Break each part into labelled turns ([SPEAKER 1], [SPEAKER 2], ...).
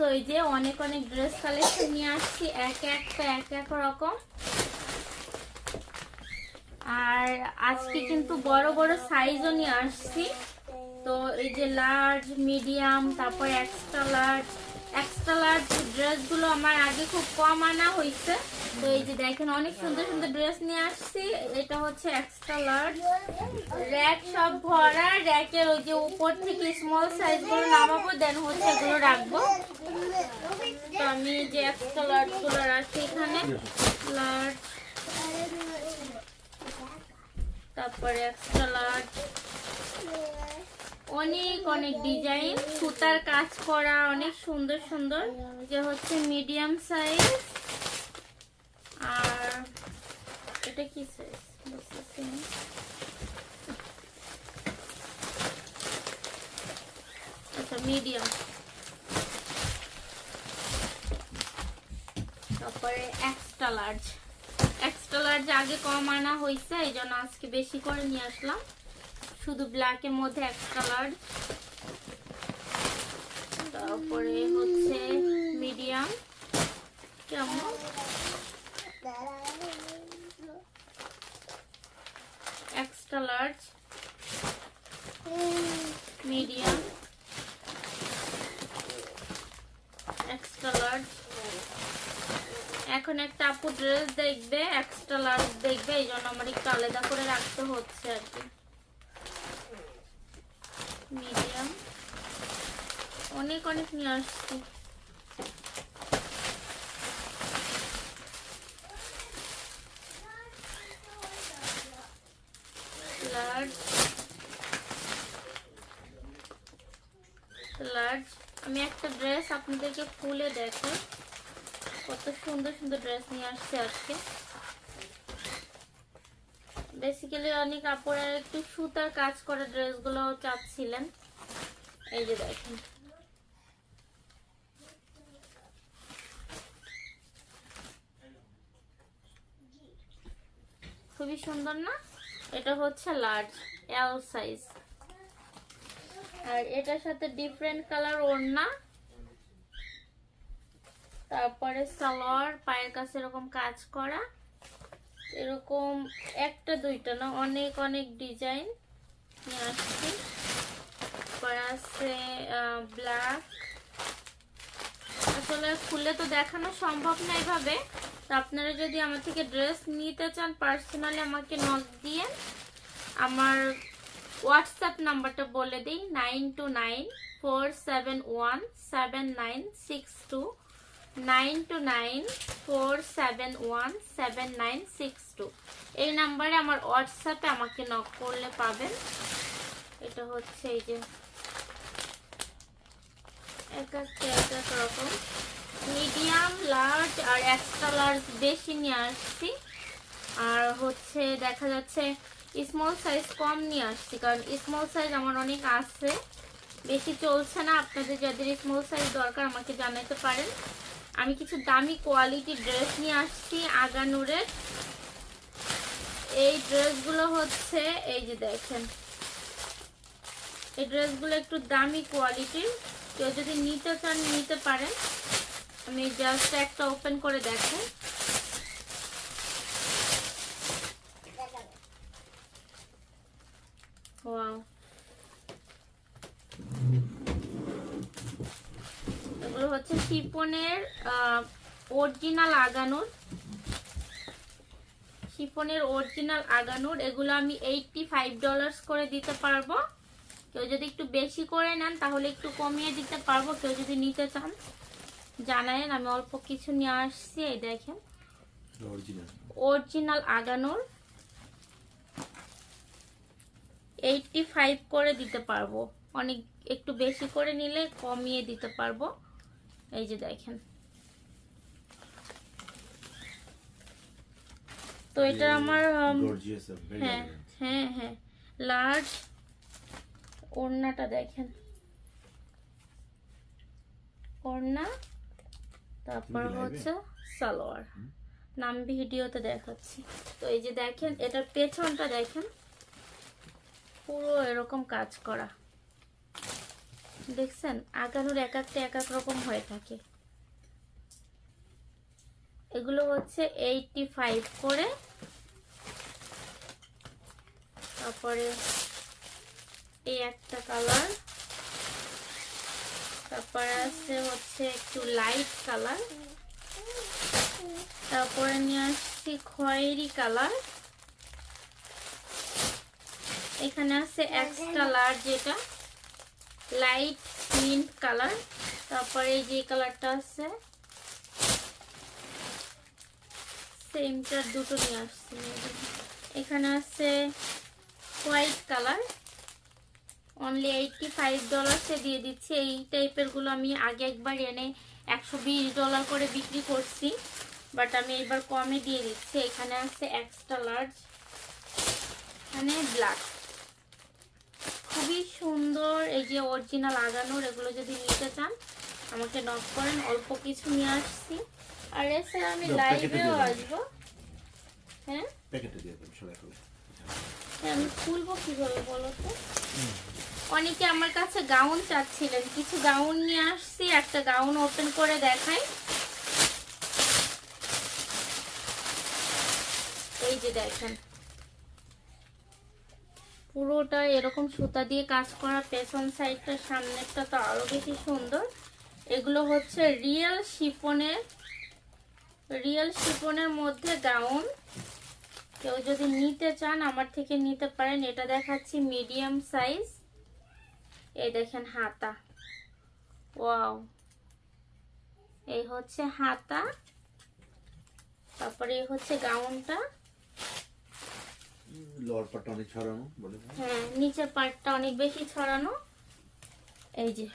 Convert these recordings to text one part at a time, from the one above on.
[SPEAKER 1] তো এই যে অনেক অনেক ড্রেস কালেকশন নিয়ে আসছি, এক একটা, এক এক রকম। আর আজকে কিন্তু বড় বড় সাইজও নিয়ে আসছি। তো এই যে লার্জ মিডিয়াম তারপর এক্সট্রা লার্জ এক্সট্রা লার্জ ড্রেসগুলো আমার আগে খুব কম আনা হয়েছে। তো এই যে দেখেন, অনেক সুন্দর সুন্দর ড্রেস নিয়ে আসছি। এটা হচ্ছে র্যাক সব ভরা র্যাকের ওই যে উপর থেকে স্মল সাইজগুলো নামাবো দেন হচ্ছে এগুলো রাখব। তো আমি যে এখানে। তারপরে অনেক অনেক ডিজাইন সুতার কাজ করা, অনেক সুন্দর সুন্দর। যে হচ্ছে মিডিয়াম সাইজ আর এটা কি সাইজ বুঝতেছি না। আচ্ছা মিডিয়াম তারপরে এক্সট্রা লার্জ এক্সট্রা লার্জ আগে কম আনা হয়েছে, এই জন্য আজকে বেশি করে নিয়ে আসলাম। শুধু ব্ল্যাকের মধ্যে এক্সট্রা লার্জ তারপরে হচ্ছে মিডিয়াম কেমন? Extra large medium extra large এখন একটা আপু ড্রেস দেখবে এক্সট্রা লার্জ দেখবে, এই জন্য আমার একটু আলাদা করে রাখতে হচ্ছে আর কি। মিডিয়াম অনেক অনেক নিয়ে আসছি। আমি একটা ড্রেস আপনাদেরকে দেখো। কত সুন্দর সুন্দর ড্রেস নিয়ে আসছে আজকে। বেসিক্যালি অনেক কাপড়ে একটু সুতার কাজ করা ড্রেসগুলো চাচ্ছিলেন। এই যে দেখেন। খুবই সুন্দর না? এটা হচ্ছে লার্জ এল সাইজ আর এটার সাথে ডিফারেন্ট কালার ওড়না। তারপরে সালোয়ার পায়ের কাছে এরকম কাজ করা। এরকম একটা, দুইটা না, অনেক অনেক ডিজাইন নিয়ে আসছি। আছে ব্ল্যাক আসলে খুলে তো দেখানো সম্ভব না এভাবে। আপনারা যদি আমার থেকে ড্রেস নিতে চান পার্সোনালি আমাকে নক দিয়ে আমার হোয়াটসঅ্যাপ নাম্বারটা বলে দিই nine two nine four seven one seven nine six two nine two nine four seven one seven nine six two এই নাম্বারে আমার হোয়াটসঅ্যাপে আমাকে নক করলে পাবেন। এটা হচ্ছে এই যে, এক একটা এক এক রকম। মিডিয়াম লার্জ আর এক্সট্রা লার্জ বেশি নিয়ে আসছি। আর হচ্ছে দেখা যাচ্ছে স্মল সাইজ কম নিয়ে আসছি, কারণ স্মল সাইজ আমার অনেক আছে। বেশি চলছে না, আপনাদের যাদের স্মল সাইজ দরকার আমাকে জানাতে পারেন। আমি কিছু দামি কোয়ালিটি ড্রেস নিয়ে আসছি, আগানুরের। এই ড্রেসগুলো হচ্ছে, এই যে দেখেন। এই ড্রেসগুলো একটু দামি কোয়ালিটির কেউ যদি নিতে চান, নিতে পারেন। আমি জাস্ট একটা ওপেন করে দেখো। ওয়াও এগুলো হচ্ছে শিপনের অরিজিনাল আগানোর। শিফনের অরিজিনাল আগানোর। এগুলো আমি এইটটি ফাইভ ডলার্স করে দিতে পারব। কেউ যদি একটু বেশি করে নেন, তাহলে একটু কমিয়ে দিতে পারব। কেউ যদি নিতে চান। জানায়েন আমি অল্প কিছু নিয়ে আসছি এই দেখেন।
[SPEAKER 2] অরিজিনাল
[SPEAKER 1] অরিজিনাল আগানোর এইটটি ফাইভ করে দিতে পারব। অনেক একটু বেশি করে নিলে কমিয়ে দিতে পারব। এই যে দেখেন। তো এটা আমার
[SPEAKER 2] গর্জিয়াস ভেরি
[SPEAKER 1] হ্যাঁ হ্যাঁ হ্যাঁ। লার্জ ওড়নাটা দেখেন। ওড়না তারপর? হচ্ছে সালোয়ার। নাম ভিডিওতে দেখাচ্ছি। তো এই যে দেখেন এটার পেছনটা দেখেন পুরো এরকম কাজ করা। দেখছেন? আগানোর এক একটা এক এক রকম হয়ে থাকে। এগুলো হচ্ছে এইটটি ফাইভ করে। তারপরে এই একটা কালার তারপরে আছে হচ্ছে একটু লাইট কালার তারপরে নিয়ে আসছি খয়েরি কালার এখানে আছে এক্সট্রা লার্জ যেটা লাইট মিন্ট কালার তারপরে যে কালারটা আছে সেমটার দুটো নিয়ে আসছি। এখানে আছে white colour only eighty five ডলার্সে দিয়ে দিচ্ছি। এই টাইপেরগুলো আমি আগে একবার এনে একশো বিশ ডলার করে বিক্রি করছি। বাট আমি এবার কমে দিয়ে দিচ্ছি। এখানে আছে এক্সট্রা লার্জ এখানে ব্ল্যাক খুবই সুন্দর এই যে অরিজিনাল আগানোর এগুলো যদি নিতে চান আমাকে নক করেন অল্প কিছু নিয়ে আসছি। আর এছাড়া আমি লাইভেও আসব। হ্যাঁ?
[SPEAKER 2] প্যাকেটে দিয়ে দেবেন সবাই
[SPEAKER 1] হ্যাঁ, আমি খুলবো কীভাবে বলো তো? অনেকে আমার কাছে গাউন চাচ্ছিলেন। কিছু গাউন নিয়ে আসছি একটা গাউন ওপেন করে দেখাই। এই যে দেখেন। পুরোটা এরকম সুতা দিয়ে কাজ করা পেছন সাইডটা সামনেরটা তো আরও বেশি সুন্দর। এগুলো হচ্ছে রিয়েল শিফনের রিয়েল শিফনের মধ্যে গাউন। কেউ যদি নিতে চান আমার থেকে নিতে পারেন। এটা দেখাচ্ছি মিডিয়াম সাইজ এই দেখেন হাতা। ওয়াও এই হচ্ছে হাতা। তারপরে এই হচ্ছে গাউনটা।
[SPEAKER 2] লোয়ার পার্টটা অনেক ছড়ানো বলে
[SPEAKER 1] হ্যাঁ নিচের পার্টটা অনেক বেশি ছড়ানো। এই যে।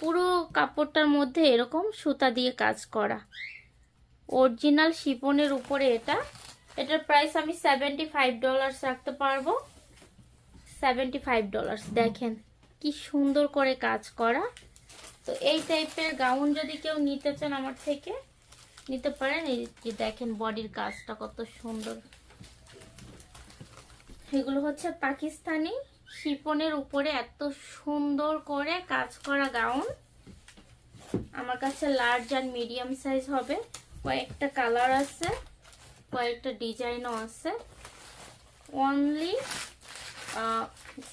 [SPEAKER 1] পুরো কাপড়টার মধ্যে এরকম সুতা দিয়ে কাজ করা। অরিজিনাল শিপনের উপরে এটা। এটার প্রাইস আমি সেভেন্টি ফাইভ ডলার্স রাখতে পারব। সেভেন্টি ফাইভ ডলার্স দেখেন, কি সুন্দর করে কাজ করা। তো এই টাইপের গাউন যদি কেউ নিতে চান আমার থেকে, নিতে পারেন। এই যে দেখেন বডির কাজটা কত সুন্দর। এগুলো হচ্ছে পাকিস্তানি শিপনের উপরে এত সুন্দর করে কাজ করা গাউন আমার কাছে লার্জ আর মিডিয়াম সাইজ হবে। কয়েকটা কালার আছে কয়েকটা ডিজাইনও আছে। অনলি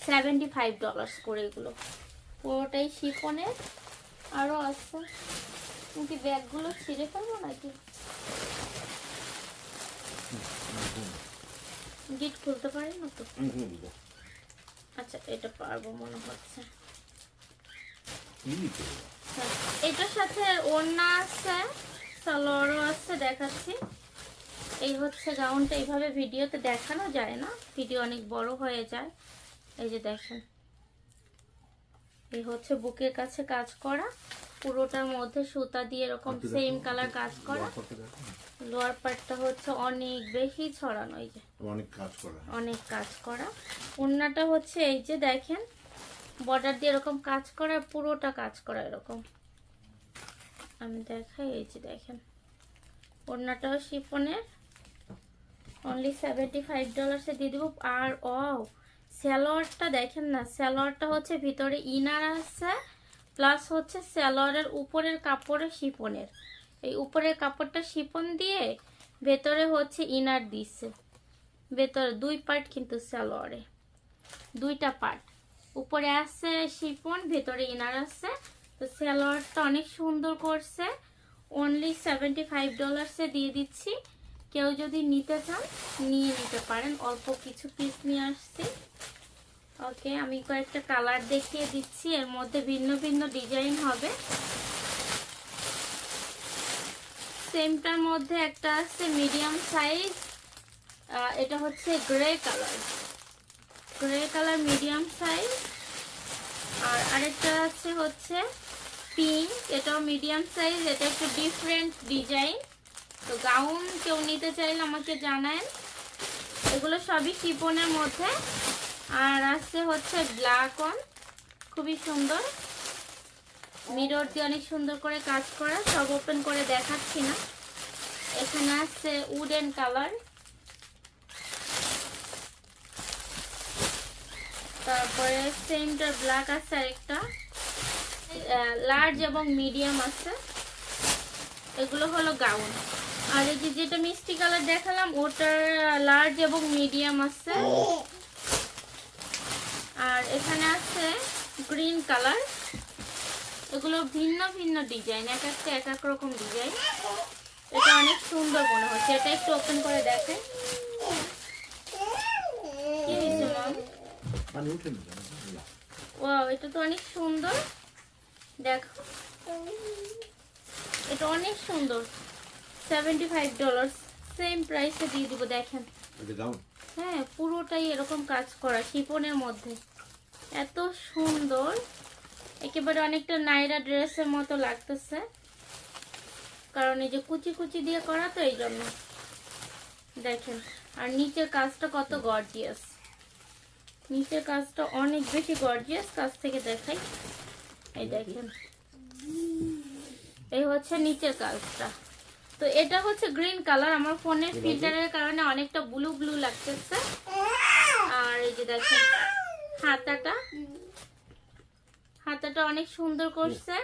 [SPEAKER 1] সেভেন্টি ফাইভ ডলার্স করে এগুলো। পুরোটাই শিফনের। আরও আছে। তুমি কি ব্যাগগুলো ছিঁড়ে ফেলব নাকি? গিট খুলতে পারি না তো। আচ্ছা এটা পারব মনে হচ্ছে। এটার সাথে ওড়না আছে। সালোয়ারও আছে দেখাচ্ছি। এই হচ্ছে গাউনটা এইভাবে ভিডিওতে দেখানো যায় না। ভিডিও অনেক বড় হয়ে যায়। এই যে দেখেন। এই হচ্ছে বুকের কাছে কাজ করা। পুরোটার মধ্যে সুতা দিয়ে এরকম সেম কালার কাজ করা।
[SPEAKER 2] লোয়ার পার্টটা
[SPEAKER 1] হচ্ছে অনেক বেশি ছড়ানো এই যে।
[SPEAKER 2] অনেক কাজ করা।
[SPEAKER 1] অনেক কাজ করা। ওড়নাটা হচ্ছে এই যে দেখেন বর্ডার দিয়ে এরকম কাজ করা পুরোটা কাজ করা এরকম। আমি দেখাই, এই যে দেখেন। ওড়নাটাও শিফনের। অনলি সেভেন্টি ফাইভ ডলার্সে দিয়ে দেবো। আর ও স্যালোয়ারটা দেখেন না স্যালোয়ারটা হচ্ছে ভিতরে ইনার আছে প্লাস হচ্ছে স্যালোয়ারের উপরের কাপড়ে শিফনের। এই উপরের কাপড়টা শিফন দিয়ে ভেতরে হচ্ছে ইনার দিছে ভেতরে দুই পার্ট কিন্তু সালোয়ারে। দুইটা পার্ট উপরে আছে শিফন, ভেতরে ইনার আছে তো সালোয়ারটা অনেক সুন্দর করছে। অনলি সেভেন্টি ফাইভ ডলার্সে দিয়ে দিচ্ছি। কেউ যদি নিতে চান, নিয়ে নিতে পারেন। অল্প কিছু পিস নিয়ে আসছি। ওকে আমি কয়েকটা কালার দেখিয়ে দিচ্ছি। এর মধ্যে ভিন্ন ভিন্ন ডিজাইন হবে। সেমটার মধ্যে একটা আছে মিডিয়াম সাইজ এটা হচ্ছে grey colour grey colour medium size আর আরেকটা আছে হচ্ছে পিঙ্ক এটাও মিডিয়াম সাইজ এটা একটু ডিফারেন্ট ডিজাইন তো গাউন কেউ নিতে চাইলে আমাকে জানায় এগুলো সবই শিপনের মধ্যে। আর আছে হচ্ছে ব্ল্যাক অন খুবই সুন্দর। মিরর দিয়ে অনেক সুন্দর করে কাজ করা, সব ওপেন করে দেখাচ্ছি না। এখানে আছে উডেন কালার তারপরে সেমটার ব্ল্যাক আছে আরেকটা। লার্জ এবং মিডিয়াম আছে। এগুলো হলো গাউন আর এই যে যেটা মিষ্টি কালার দেখালাম ওটার লার্জ এবং মিডিয়াম আছে। আর এখানে আছে গ্রিন কালার এগুলো ভিন্ন ভিন্ন ডিজাইন এক একটা এক এক রকম ডিজাইন এটা অনেক সুন্দর মনে হচ্ছে। এটা একটু ওপেন করে দেখে কি হয়েছে মম
[SPEAKER 2] মানে
[SPEAKER 1] এটা তো অনেক সুন্দর। দেখো। এটা অনেক সুন্দর। সেভেন্টি ফাইভ ডলার সেম প্রাইসে দিয়ে দিব দেখেন। হ্যাঁ পুরোটাই এরকম কাজ করা শিপনের মধ্যে। এত সুন্দর। একেবারে অনেকটা নাইরা ড্রেসের মতো লাগতেছে। কারণ এই যে কুচি কুচি দিয়ে করা তো এই জন্য। দেখেন আর নিচের কাজটা কত গর্জিয়াস নিচের কাজটা অনেক বেশি গর্জিয়াস কাজ থেকে দেখাই। এই দেখেন। এই হচ্ছে নিচের কাজটা তো এটা হচ্ছে গ্রিন কালার। আমার ফোনের ফিল্টারের কারণে অনেকটা ব্লু ব্লু লাগতেছে। আর এই যে দেখেন হাতাটা। হাতাটা অনেক সুন্দর করছে।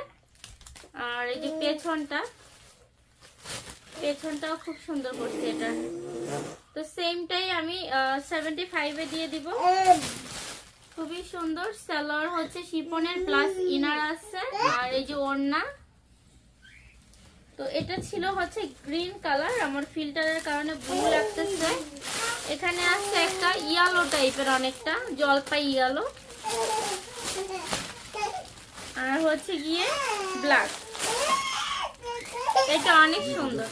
[SPEAKER 1] আর এই যে পেছনটা। পেছনটাও খুব সুন্দর করছে এটা। তো সেমটাই আমি সেভেন্টি ফাইভে দিয়ে দিব। খুবই সুন্দর সালোয়ার হচ্ছে শিপনের প্লাস ইনার আছে, আর এই যে ওড়না। তো এটা ছিল হচ্ছে গ্রিন কালার, আমার ফিল্টারের কারণে ব্লু লাগতেছে। এখানে আছে একটা ইয়ালো টাইপের অনেকটা, জলপাই ইয়ালো। আর হচ্ছে গিয়ে ব্ল্যাক। এটা অনেক সুন্দর।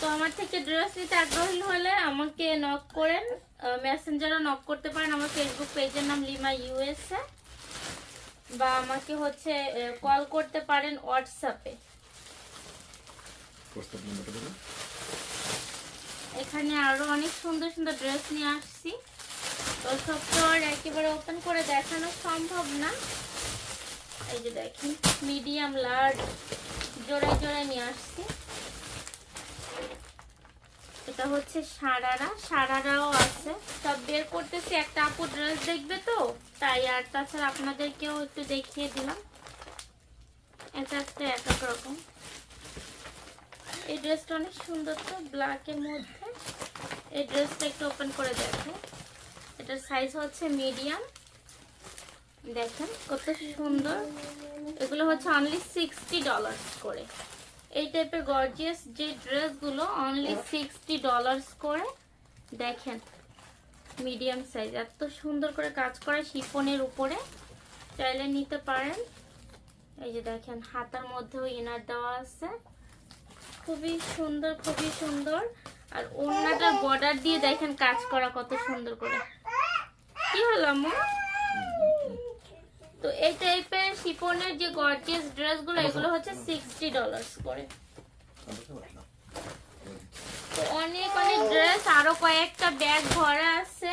[SPEAKER 1] তো আমার থেকে ড্রেস নিতে আগ্রহী হলে আমাকে নক করেন। মেসেঞ্জারও নক করতে পারেন। আমার ফেসবুক পেজের নাম লিমা ইউএসএ বা আমাকে হচ্ছে কল করতে পারেন হোয়াটসঅ্যাপে এখানে আরও অনেক সুন্দর সুন্দর ড্রেস নিয়ে আসছি। তো সব তো আর একেবারে ওপেন করে দেখানো সম্ভব না। এই যে দেখি মিডিয়াম লার্জ জোড়ায় জোড়ায় নিয়ে আসছি। এটা হচ্ছে সারারা। সারারাও আছে। সব বের করতেছি। একটা আপু ড্রেস দেখবে তো? তাই আর তাছাড়া আপনাদেরকেও একটু দেখিয়ে দিলাম। এক একটা এক এক রকম। এই ড্রেসটা অনেক সুন্দর তো ব্ল্যাকের মধ্যে। এই ড্রেসটা একটু ওপেন করে দেখো। এটার সাইজ হচ্ছে মিডিয়াম দেখেন কত সুন্দর। এগুলো হচ্ছে অনলি সিক্সটি ডলার্স করে। এই টাইপের গর্জিয়াস যে ড্রেসগুলো অনলি সিক্সটি ডলার্স করে। দেখেন মিডিয়াম সাইজ এত সুন্দর করে কাজ করে শিফনের উপরে। চাইলে নিতে পারেন। এই যে দেখেন, হাতার মধ্যেও ইনার দেওয়া আছে। খুবই সুন্দর খুবই সুন্দর। আর ওড়নাটার বর্ডার দিয়ে দেখেন কাজ করা কত সুন্দর করে। কি হলো, আম্মু? তো এই টাইপের শিপনের যে গর্জিয়াস ড্রেসগুলো এগুলো হচ্ছে সিক্সটি ডলার্স করে। তো অনেক অনেক ড্রেস আরও কয়েকটা ব্যাগ ভরা আছে।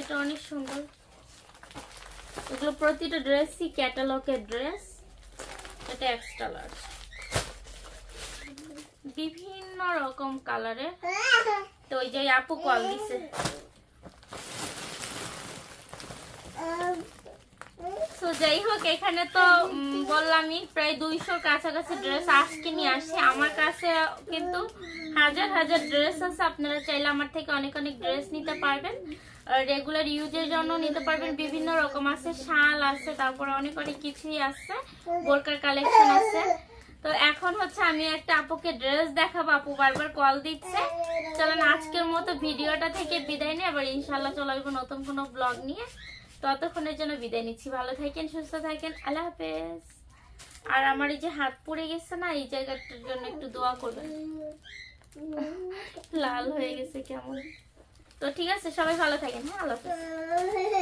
[SPEAKER 1] এটা অনেক সুন্দর। এগুলো প্রতিটা ড্রেসই ক্যাটালগের ড্রেস এটা এক্সট্রা লার্জ বিভিন্ন রকম কালারের তো ওই যে আপু কল দিছে। তো যাই হোক, এখানে তো বললামই, প্রায় দুইশোর কাছাকাছি ড্রেস আজকে নিয়ে আসছি। আমার কাছে কিন্তু হাজার হাজার ড্রেস আছে। আপনারা চাইলে আমার থেকে অনেক অনেক ড্রেস নিতে পারবেন। রেগুলার ইউজের জন্য নিতে পারবেন। বিভিন্ন রকম আছে। শাল আছে, তারপরে অনেক অনেক কিছুই আছে। বোরকার কালেকশন আছে। তো এখন হচ্ছে আমি একটা আপুকে ড্রেস দেখাবো। আপু বারবার কল দিচ্ছে। চলেন, আজকের মতো ভিডিওটা থেকে বিদায় নিয়ে আবার ইনশাল্লাহ চলে আসব নতুন কোনো ব্লগ নিয়ে। ততক্ষণের জন্য বিদায় নিচ্ছি। ভালো থাকেন সুস্থ থাকেন। আল্লাহ হাফেজ। আর আমার এই যে হাত পড়ে গেছে না এই জায়গাটার জন্য একটু দোয়া করবেন। লাল হয়ে গেছে কেমন? তো ঠিক আছে সবাই ভালো থাকেন হ্যাঁ আল্লাহ হাফেজ।